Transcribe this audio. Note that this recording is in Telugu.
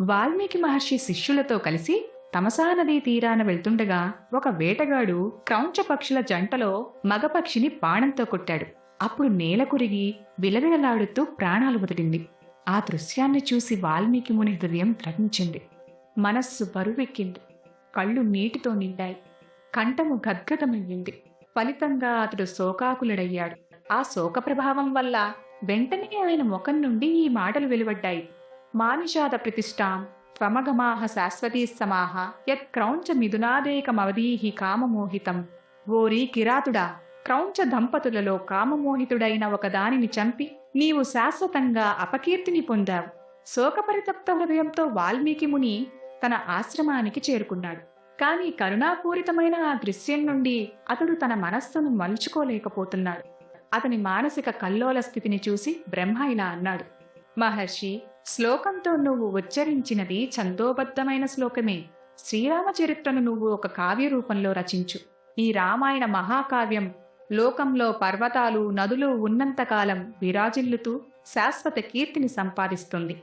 వాల్మీకి మహర్షి శిష్యులతో కలిసి తమసా నదీ తీరాన వెళ్తుండగా ఒక వేటగాడు క్రౌంచ పక్షుల జంటలో మగపక్షిని బాణంతో కొట్టాడు. అప్పుడు నేల కురిగి విలవిలలాడుతూ ప్రాణాలు వదిలింది. ఆ దృశ్యాన్ని చూసి వాల్మీకి ముని హృదయం ద్రవించింది మనస్సు బరువెక్కింది. కళ్ళు నీటితో నిండాయి. కంఠము గద్గదమయ్యింది. ఫలితంగా అతడు శోకాకులుడయ్యాడు. ఆ శోక ప్రభావం వల్ల వెంటనే ఆయన ముఖం నుండి ఈ మాటలు వెలువడ్డాయి. మానిషాద ప్రతిష్టాం త్వమగమాహ శాశ్వతీ సమాహ యత్ క్రౌంచ మిథునాదేకమవదీహి కామమోహితం ఓరి కిరాతుడా క్రౌంచ దంపతులలో కామమోహితుడైన ఒకదానిని చంపి నీవు శాశ్వతంగా అపకీర్తిని పొందావు। శోకపరితప్త హృదయంతో వాల్మీకి ముని తన ఆశ్రమానికి చేరుకున్నాడు। కానీ కరుణాపూరితమైన ఆ దృశ్యం నుండి అతడు తన మనస్సును మలుచుకోలేకపోతున్నాడు। అతని మానసిక కల్లోల స్థితిని చూసి బ్రహ్మ ఇలా అన్నాడు మహర్షి శ్లోకంతో నువ్వు ఉచ్చరించినది ఛందోబద్ధమైన శ్లోకమే. శ్రీరామ చరిత్రను నువ్వు ఒక కావ్య రూపంలో రచించు. ఈ రామాయణ మహాకావ్యం లోకంలో పర్వతాలు నదులు ఉన్నంతకాలం విరాజిల్లుతూ శాశ్వత కీర్తిని సంపాదిస్తుంది.